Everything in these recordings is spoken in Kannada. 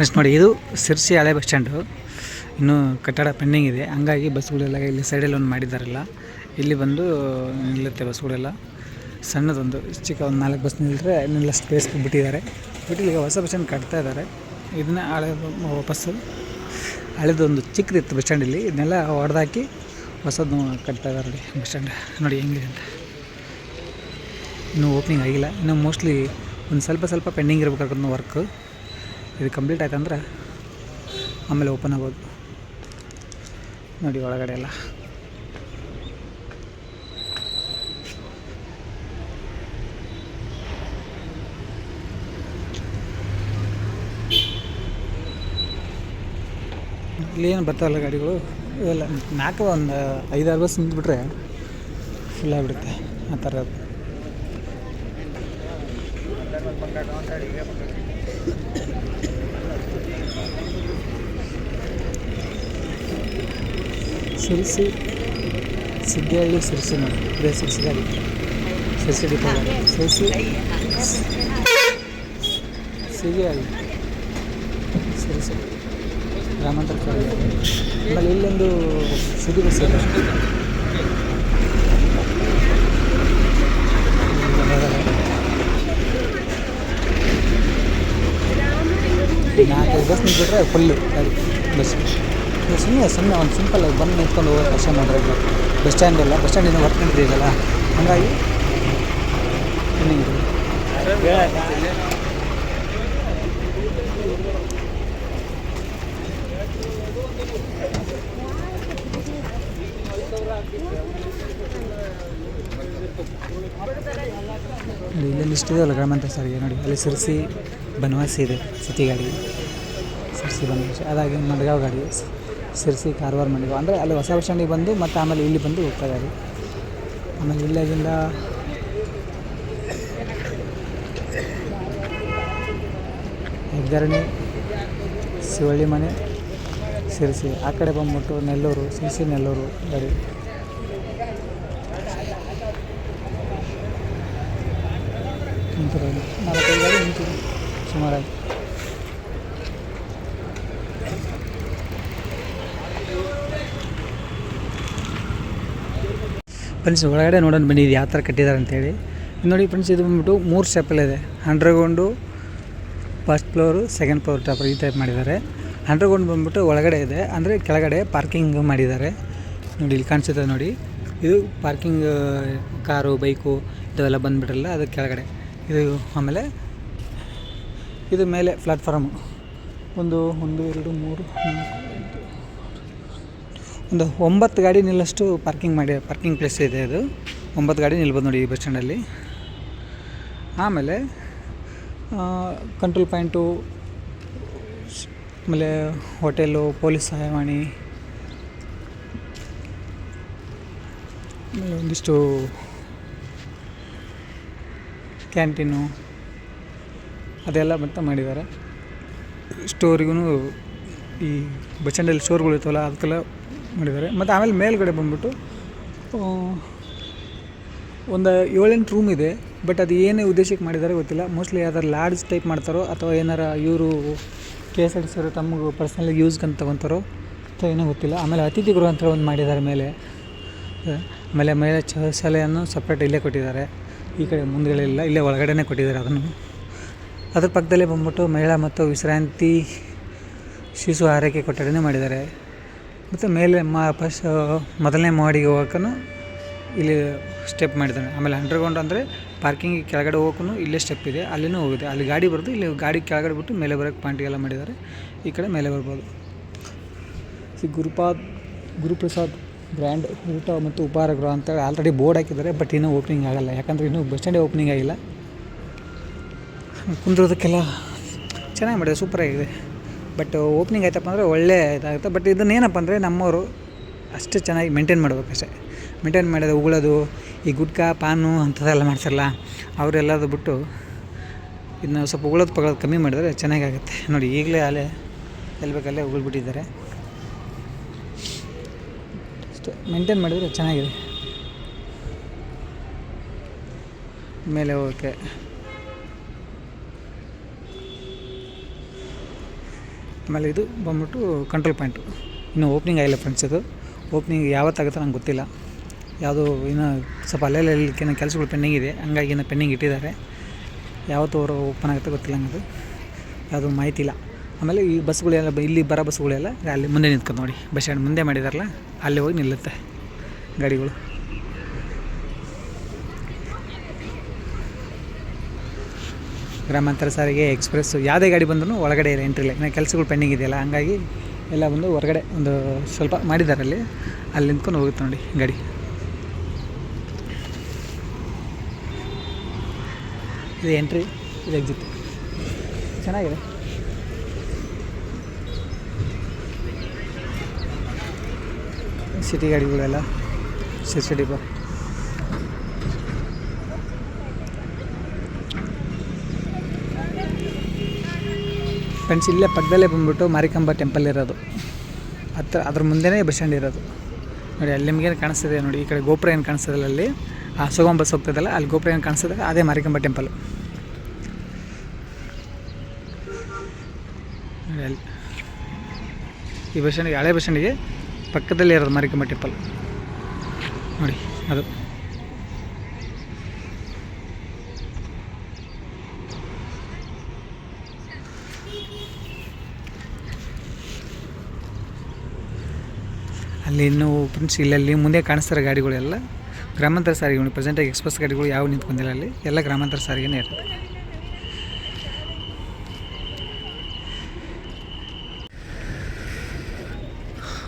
ಫ್ರೆಂಡ್ಸ್ ನೋಡಿ, ಇದು ಸಿರ್ಸಿ ಹಳೆ ಬಸ್ ಸ್ಟ್ಯಾಂಡು ಇನ್ನೂ ಕಟ್ಟಡ ಪೆಂಡಿಂಗ್ ಇದೆ. ಹಂಗಾಗಿ ಬಸ್ಗಳೆಲ್ಲ ಇಲ್ಲಿ ಸೈಡಲ್ಲಿ ಒಂದು ಮಾಡಿದ್ದಾರಲ್ಲ. ಇಲ್ಲಿ ಬಂದು ನಿಲ್ಲುತ್ತೆ ಬಸ್ಗಳೆಲ್ಲ. ಸಣ್ಣದೊಂದು, ಚಿಕ್ಕ ಒಂದು ನಾಲ್ಕು ಬಸ್ ನಿಲ್ಲರೆ ಇನ್ನೆಲ್ಲ ಸ್ಪೇಸ್ ಬಿಟ್ಟಿದ್ದಾರೆ. ಬಿಟ್ಟು ಈಗ ಹೊಸ ಬಸ್ ಸ್ಟ್ಯಾಂಡ್ ಕಟ್ತಾ ಇದ್ದಾರೆ. ಇದನ್ನ ಹಳೆ ವಾಪಸ್ಸು. ಹಳೆದೊಂದು ಚಿಕ್ಕದಿತ್ತು ಬಸ್ ಸ್ಟ್ಯಾಂಡ್ ಇಲ್ಲಿ. ಇದನ್ನೆಲ್ಲ ಹೊಡೆದಾಕಿ ಹೊಸದು ಕಟ್ತಾ ಇದ್ದಾರೆ ನೋಡಿ ಬಸ್ ಸ್ಟ್ಯಾಂಡ್ ನೋಡಿ, ಹೆಂಗಿದೆ ಅಂತ. ಇನ್ನೂ ಓಪನಿಂಗ್ ಆಗಿಲ್ಲ. ಇನ್ನು ಮೋಸ್ಟ್ಲಿ ಒಂದು ಸ್ವಲ್ಪ ಸ್ವಲ್ಪ ಪೆಂಡಿಂಗ್ ಇರಬೇಕಾದ್ರೆ ವರ್ಕು ಇದು ಕಂಪ್ಲೀಟ್ ಆಯ್ತಂದ್ರೆ ಆಮೇಲೆ ಓಪನ್ ಆಗೋದು. ನೋಡಿ ಒಳಗಡೆ ಎಲ್ಲ. ಏನು ಬರ್ತಾವಲ್ಲ ಗಾಡಿಗಳು? ಇವೆಲ್ಲ ನಾಲ್ಕು ಒಂದು ಐದಾರು ಬಸ್ ನಿಂತ್ಬಿಟ್ರೆ ಫುಲ್ ಆಗಿಬಿಡುತ್ತೆ ಆ ಥರ ಸಿರಿಸಿ ಸಿದ್ದಹಳ್ಳಿ ಸಿರಿಸಿ ನೋಡಿ ಇದೇ ಗಾಡಿ. ಸಿರಿಸಿ ಸಿರಿಸಿ. ಸಿರಿಹಳ್ಳಿ ಸಿರಿಸಿ. ಗ್ರಾಮಾಂತರ ಕಾಲೇಜ್ ಆಮೇಲೆ ಇಲ್ಲೊಂದು ಸಿಟಿ ಬಸ್ ಇದೆ. ನಾಲ್ಕೈದು ಬಸ್ ನಿಂತ್ಬಿಟ್ರೆ ಫುಲ್ಲು ಅದು ಬಸ್. ಸುಮ್ಮನೆ ಸುಮ್ಮನೆ ಒಂದು ಸಿಂಪಲ್ ಆಗಿ ಬಂದು ನಿಂತ್ಕೊಂಡು ಹೋಗೋ ಕಷ್ಟ ಮಾಡ್ರೆ ಬಸ್ ಸ್ಟ್ಯಾಂಡ್ ಇಲ್ಲ ಬಸ್ ಸ್ಟ್ಯಾಂಡಿಂದ ವರ್ಕ್ ನಡೀತಿದೆಯಲ್ಲ ಹಾಗಾಗಿ ಇದೆ. ನೋಡಿ ಇದೆ ಇದೆಯಲ್ಲ ಗ್ರಾಮಾಂತರ ಸಾರಿಗೆ. ನೋಡಿ, ಅಲ್ಲಿ ಸಿರ್ಸಿ, ಬನವಾಸಿ ಇದೆ, ಸಿಟಿ ಗಾಡಿ. ಸಿರ್ಸಿ, ಬನವಾಸಿ, ಅದಾಗಿ ಮಡ್ಗಾವ್ ಗಾಡಿ. ಸ್- ಸಿರ್ಸಿ ಕಾರವಾರ ಮಂಡ್ಯ ಅಂದರೆ ಅಲ್ಲಿ ಹೊಸ ಬಸ್ ಬಂದು ಮತ್ತು ಆಮೇಲೆ ಇಲ್ಲಿ ಬಂದು ಹೋಗ್ತಾ ಇದ್ದಾರೆ ಆಮೇಲೆ ಇಲ್ಲಿಂದ ಹೆಗ್ಗರಣಿ, ಶಿವಳ್ಳಿ ಮನೆ ಸಿರ್ಸಿ ಆ ಕಡೆ ಬಂದ್ಬಿಟ್ಟು ನೆಲ್ಲೂರು ಸಿರ್ಸಿ ನೆಲ್ಲೂರು ಗಾಡಿ ನಿಂತಿರೋದು ನಾಲ್ಕೈದು ಗಾಡಿ ನಿಂತಿದೆ ಸುಮಾರಾಗಿ ಫ್ರೆಂಡ್ಸ್ ಒಳಗಡೆ ನೋಡೋಣ ಬನ್ನಿ, ಇದು ಯಾವ ಥರ ಕಟ್ಟಿದ್ದಾರೆ ಅಂತೇಳಿ. ನೋಡಿ ಫ್ರೆಂಡ್ಸ್ ಇದು ಬಂದ್ಬಿಟ್ಟು ಮೂರು ಸ್ಟೆಪ್ಪಲ್ಲಿದೆ underground first floor second floor topper ಈ ಟೈಪ್ ಮಾಡಿದ್ದಾರೆ. ಅಂಡರ್ಗ್ರೌಂಡ್ ಬಂದ್ಬಿಟ್ಟು ಒಳಗಡೆ ಇದೆ. ಅಂದರೆ ಕೆಳಗಡೆ ಪಾರ್ಕಿಂಗ್ ಮಾಡಿದ್ದಾರೆ. ನೋಡಿ, ಇಲ್ಲಿ ಕಾಣಿಸುತ್ತೆ ನೋಡಿ. ಇದು ಪಾರ್ಕಿಂಗ್ ಕಾರು, ಬೈಕು ಇದೆಲ್ಲ ಬಂದುಬಿಟ್ರಲ್ಲ, ಅದು ಕೆಳಗಡೆ. ಇದು ಆಮೇಲೆ ಇದು ಮೇಲೆ ಪ್ಲಾಟ್ಫಾರ್ಮು ಒಂದು ಒಂದು, ಎರಡು, ಮೂರು, ನಾಲ್ಕು ಒಂದು ಒಂಬತ್ತು ಗಾಡಿ ನಿಲ್ಲಷ್ಟು ಪಾರ್ಕಿಂಗ್ ಮಾಡಿ ಪಾರ್ಕಿಂಗ್ ಪ್ಲೇಸ್ ಇದೆ ಅದು. ಒಂಬತ್ತು ಗಾಡಿ ನಿಲ್ಬೋದು ನೋಡಿ ಈ ಬಸ್ ಸ್ಟ್ಯಾಂಡಲ್ಲಿ ಆಮೇಲೆ ಕಂಟ್ರೋಲ್ ಪಾಯಿಂಟು ಆಮೇಲೆ ಹೋಟೆಲು ಪೊಲೀಸ್ ಸಹಾಯವಾಣಿ, ಆಮೇಲೆ ಒಂದಿಷ್ಟು ಕ್ಯಾಂಟೀನು ಅದೆಲ್ಲ ಮತ್ತೆ ಮಾಡಿದ್ದಾರೆ. ಸ್ಟೋರಿಗೂ ಈ ಬಸ್ ಸ್ಟ್ಯಾಂಡಲ್ಲಿ ಸ್ಟೋರ್ಗಳು ಇರ್ತವಲ್ಲ ಅದಕ್ಕೆಲ್ಲ ಮಾಡಿದ್ದಾರೆ. ಮತ್ತು ಆಮೇಲೆ ಮೇಲ್ಗಡೆ ಬಂದ್ಬಿಟ್ಟು ಒಂದು ಏಳೆಂಟು ರೂಮ್ ಇದೆ ಬಟ್ ಅದು ಏನೇ ಉದ್ದೇಶಕ್ಕೆ ಮಾಡಿದ್ದಾರೆ ಗೊತ್ತಿಲ್ಲ. ಮೋಸ್ಟ್ಲಿ ಯಾವ್ದಾರು ಲಾಡ್ಜ್ ಟೈಪ್ ಮಾಡ್ತಾರೋ, ಅಥವಾ ಏನಾರ ಇವರು K S R T C ಅವರು ತಮಗೆ ಪರ್ಸ್ನಲಿ ಯೂಸ್ಗೆ ಅಂತ ತೊಗೊತಾರೋ, ಅಥವಾ ಏನೋ ಗೊತ್ತಿಲ್ಲ. ಆಮೇಲೆ ಅತಿಥಿ ಗೃಹ ಅಂತ ಒಂದು ಮಾಡಿದ್ದಾರೆ ಮೇಲೆ. ಆಮೇಲೆ ಮೇಲೆ ಶಾಲೆಯನ್ನು ಸಪ್ರೇಟ್ ಇಲ್ಲೇ ಕೊಟ್ಟಿದ್ದಾರೆ. ಈ ಕಡೆ ಮುಂದೆಗಳಿಲ್ಲ ಇಲ್ಲೇ ಒಳಗಡೆನೇ ಕೊಟ್ಟಿದ್ದಾರೆ ಅದನ್ನು. ಅದ್ರ ಪಕ್ಕದಲ್ಲೇ ಬಂದ್ಬಿಟ್ಟು ಮಹಿಳಾ ಮತ್ತು ವಿಶ್ರಾಂತಿ ಶಿಶು ಆರೈಕೆ ಕೊಠಡಿನೇ ಮಾಡಿದ್ದಾರೆ. ಮತ್ತು ಮೇಲೆ ಮಾ ಪಸ್ ಮೊದಲನೇ ಮಹಡಿಗೆ ಹೋಗೋಕ್ಕೂ ಇಲ್ಲಿ ಸ್ಟೆಪ್ ಮಾಡಿದ್ದಾನೆ. ಆಮೇಲೆ ಅಂಡರ್ಗ್ರೌಂಡ್ ಅಂದರೆ ಪಾರ್ಕಿಂಗ್ ಕೆಳಗಡೆ ಹೋಗೋಕ್ಕೂ ಇಲ್ಲೇ ಸ್ಟೆಪ್ ಇದೆ. ಅಲ್ಲಿನೂ ಹೋಗಿದೆ. ಅಲ್ಲಿ ಗಾಡಿ ಬರೆದು, ಇಲ್ಲಿ ಗಾಡಿ ಕೆಳಗಡೆ ಬಿಟ್ಟು ಮೇಲೆ ಬರೋಕ್ಕೆ ಪಾಯಿಂಟಿಗೆಲ್ಲ ಮಾಡಿದ್ದಾರೆ. ಈ ಕಡೆ ಮೇಲೆ ಬರ್ಬೋದು. ಸಿ ಗುರುಪಾದ್, ಗುರುಪ್ರಸಾದ್ ಗ್ರ್ಯಾಂಡ್ ಊಟ ಮತ್ತು ಉಪಹಾರ ಗೃಹ ಅಂತ ಆಲ್ರೆಡಿ ಬೋರ್ಡ್ ಹಾಕಿದ್ದಾರೆ ಬಟ್ ಇನ್ನೂ ಓಪನಿಂಗ್ ಆಗಲ್ಲ. ಯಾಕಂದರೆ ಇನ್ನೂ ಬಸ್ ಸ್ಟ್ಯಾಂಡೇ ಓಪನಿಂಗ್ ಆಗಿಲ್ಲ. ಕುಂದ್ರೋದಕ್ಕೆಲ್ಲ ಚೆನ್ನಾಗಿ ಮಾಡಿದೆ ಸೂಪರಾಗಿದೆ ಬಟ್ ಓಪನಿಂಗ್ ಆಯ್ತಪ್ಪ ಅಂದರೆ ಒಳ್ಳೆ ಇದಾಗುತ್ತೆ. ಬಟ್ ಇದನ್ನ ಏನಪ್ಪ ಅಂದರೆ ನಮ್ಮವರು ಅಷ್ಟು ಚೆನ್ನಾಗಿ ಮೇಂಟೈನ್ ಮಾಡ್ಬೇಕಷ್ಟೇ. ಮೇಂಟೈನ್ ಮಾಡೋದು ಉಗುಳೋದು, ಈ ಗುಟ್ಕಾ, ಪಾನು ಅಂಥದ್ದೆಲ್ಲ ಮಾಡ್ತಾರಲ್ಲ ಅವರೆಲ್ಲದು ಬಿಟ್ಟು ಇದನ್ನ ಸ್ವಲ್ಪ ಉಗುಳೋದು ಪಗಳೋದು ಕಮ್ಮಿ ಮಾಡಿದರೆ ಚೆನ್ನಾಗಾಗುತ್ತೆ. ನೋಡಿ, ಈಗಲೇ ಅಲ್ಲೇ ಎಲ್ಲಿ ಬೇಕಲ್ಲೇ ಉಗುಳ್ಬಿಟ್ಟಿದ್ದಾರೆ. ಅಷ್ಟೇ ಮೇಂಟೈನ್ ಮಾಡಿದರೆ ಚೆನ್ನಾಗಿದೆ. ಮೇಲೆ ಹೋಗೋಕ್ಕೆ ಆಮೇಲೆ ಇದು ಬಂದ್ಬಿಟ್ಟು ಕಂಟ್ರೋಲ್ ಪಾಯಿಂಟು ಇನ್ನು ಓಪ್ನಿಂಗ್ ಆಗಿಲ್ಲ ಫ್ರೆಂಡ್ಸ್ ಇದು. ಓಪ್ನಿಂಗ್ ಯಾವತ್ತಾಗುತ್ತೆ ನಂಗೆ ಗೊತ್ತಿಲ್ಲ. ಯಾವುದು ಇನ್ನೂ ಸ್ವಲ್ಪ ಅಲ್ಲೆಲ್ಲ ಇಲ್ಲಿನ ಕೆಲಸಗಳು ಪೆಂಡಿಂಗ್ ಇದೆ. ಹಂಗಾಗಿ ಇನ್ನೂ ಪೆಂಡಿಂಗ್ ಇಟ್ಟಿದ್ದಾರೆ. ಯಾವತ್ತು ಅವರು ಓಪನ್ ಆಗುತ್ತೆ ಗೊತ್ತಿಲ್ಲ ನನಗೆ ಯಾವುದು ಮಾಹಿತಿ ಇಲ್ಲ. ಆಮೇಲೆ ಈ ಬಸ್ಗಳೆಲ್ಲ ಇಲ್ಲಿ ಬರೋ ಬಸ್ಗಳೆಲ್ಲ ಅಲ್ಲಿ ಮುಂದೆ ನಿಂತ್ಕೊಂಡು ನೋಡಿ. ಬಸ್ ಸ್ಟ್ಯಾಂಡ್ ಮುಂದೆ ಮಾಡಿದಾರಲ್ಲ, ಅಲ್ಲಿ ಹೋಗಿ ನಿಲ್ಲುತ್ತೆ ಗಾಡಿಗಳು. ಗ್ರಾಮಾಂತರ ಸಾರಿಗೆ ಎಕ್ಸ್ಪ್ರೆಸ್ಸು ಯಾವುದೇ ಗಾಡಿ ಬಂದರೂ ಒಳಗಡೆ ಇಲ್ಲ ಎಂಟ್ರಿ ಇಲ್ಲ ಇನ್ನು ಕೆಲಸಗಳು ಪೆಂಡಿಂಗ್ ಇದೆಯಲ್ಲ, ಹಂಗಾಗಿ ಎಲ್ಲ ಬಂದು ಹೊರಗಡೆ ಒಂದು ಸ್ವಲ್ಪ ಮಾಡಿದ್ದಾರೆ ಅಲ್ಲಿ. ಅಲ್ಲಿ ನಿಂತ್ಕೊಂಡು ಹೋಗುತ್ತೆ ನೋಡಿ ಗಾಡಿ. ಇದು ಎಂಟ್ರಿ ಇದು ಎಕ್ಸಿಟ್ ಚೆನ್ನಾಗಿದೆ. ಸಿಟಿ ಗಾಡಿಗಳೆಲ್ಲ ಸಿಟಿ ಡಿಪೋ ಫ್ರೆಂಡ್ಸ್ ಇಲ್ಲೇ ಪಕ್ಕದಲ್ಲೇ ಬಂದ್ಬಿಟ್ಟು ಮಾರಿಕಾಂಬ ಟೆಂಪಲ್ ಇರೋದು. ಹತ್ರ, ಅದ್ರ ಮುಂದೆನೇ ಬಸ್ ಸ್ಟ್ಯಾಂಡ್ ಇರೋದು. ನೋಡಿ, ಅಲ್ಲಿ ನಿಮಗೇನು ಕಾಣಿಸ್ತಿದೆ ನೋಡಿ, ಈ ಕಡೆ ಗೋಪುರ ಏನು ಕಾಣಿಸ್ತದಲ್ಲ ಅಲ್ಲಿ? ಆ, ಸುಗಮ ಬಸ್ ಹೋಗ್ತದಲ್ಲ, ಅಲ್ಲಿ ಗೋಪುರ ಏನು ಕಾಣಿಸ್ತದೆ? ಅದೇ ಮಾರಿಕಾಂಬ ಟೆಂಪಲ್ ಅಲ್ಲಿ. ಈ ಬಸ್ ಸ್ಟ್ಯಾಂಡಿಗೆ ಹಳೆ ಬಸ್ ಸ್ಟ್ಯಾಂಡಿಗೆ ಪಕ್ಕದಲ್ಲೇ ಇರೋದು ಮಾರಿಕಾಂಬ ಟೆಂಪಲ್ ನೋಡಿ, ಅದು. ಅಲ್ಲಿ ಇನ್ನೂ ಫ್ರೆಂಡ್ಸ್ ಇಲ್ಲಲ್ಲಿ ಮುಂದೆ ಕಾಣಿಸ್ತಿರೋ ಗಾಡಿಗಳೆಲ್ಲ ಗ್ರಾಮಾಂತರ ಸಾರಿಗೆ ಪ್ರೆಸೆಂಟಾಗಿ ಎಕ್ಸ್ಪ್ರೆಸ್ ಗಾಡಿಗಳು ಯಾವ ನಿಂತ್ಕೊಂಡಿಲ್ಲ ಅಲ್ಲಿ. ಎಲ್ಲ ಗ್ರಾಮಾಂತರ ಸಾರಿಗೆನೇ ಇರುತ್ತೆ.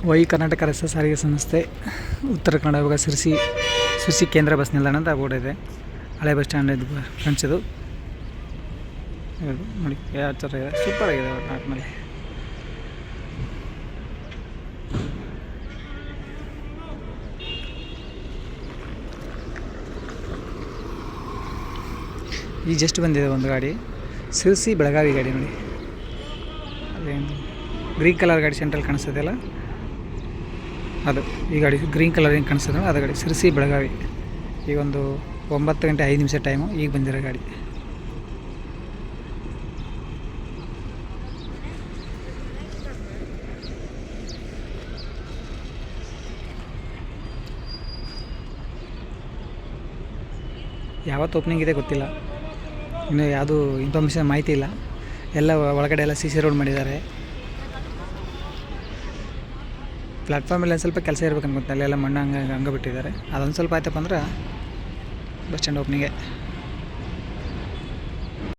ವೈ ಕರ್ನಾಟಕ ರಸ್ತೆ ಸಾರಿಗೆ ಸಂಸ್ಥೆ, ಉತ್ತರ ಕನ್ನಡ ವಿಭಾಗ ಸಿರ್ಸಿ ಸಿರ್ಸಿ ಕೇಂದ್ರ ಬಸ್ ನಿಲ್ದಾಣ ಅಂತ ಬೋರ್ಡ್ ಇದೆ. ಹಳೆ ಬಸ್ ಸ್ಟ್ಯಾಂಡ್ ಇದು ಇದು. ನೋಡಿ ಯಾವ ಇದೆ ಸೂಪರ್ ಆಗಿದೆ ಮೇಲೆ ಈ ಜಸ್ಟ್ ಬಂದಿದೆ ಒಂದು ಗಾಡಿ. ಸಿರ್ಸಿ ಬೆಳಗಾವಿ ಗಾಡಿ ನೋಡಿ. ಅದೇನು ಗ್ರೀನ್ ಕಲರ್ ಗಾಡಿ ಸೆಂಟ್ರಲ್ ಕಾಣಿಸ್ತದೆಯಲ್ಲ ಅದು, ಈ ಗಾಡಿ ಗ್ರೀನ್ ಕಲರ್ ಏನು ಕಾಣಿಸ್ತದೆ ಅದು ಗಾಡಿ. ಸಿರ್ಸಿ ಬೆಳಗಾವಿ. ಈಗ ಒಂದು ಒಂಬತ್ತು ಗಂಟೆ ಐದು ನಿಮಿಷ ಟೈಮು ಈಗ ಬಂದಿರೋ ಗಾಡಿ. ಯಾವತ್ತು ಓಪನಿಂಗ್ ಇದೆ ಗೊತ್ತಿಲ್ಲ. ಇನ್ನು ಯಾವುದು ಇನ್ಫಾರ್ಮೇಷನ್ ಮಾಹಿತಿ ಇಲ್ಲ. ಎಲ್ಲ ಒಳಗಡೆ ಎಲ್ಲ ಸಿ ಸಿ ರೋಡ್ ಮಾಡಿದ್ದಾರೆ ಪ್ಲ್ಯಾಟ್ಫಾರ್ಮಲ್ಲಿ ಒಂದು ಸ್ವಲ್ಪ ಕೆಲಸ ಇರ್ಬೇಕು ಅನ್ಕೊಂತ ಅಲ್ಲೆಲ್ಲ ಮಣ್ಣು ಹಂಗೆ ಹಂಗೆ ಬಿಟ್ಟಿದ್ದಾರೆ. ಅದೊಂದು ಸ್ವಲ್ಪ ಆಯ್ತಪ್ಪ ಅಂದ್ರೆ ಬಸ್ ಸ್ಟ್ಯಾಂಡ್ ಓಪನಿಂಗೆ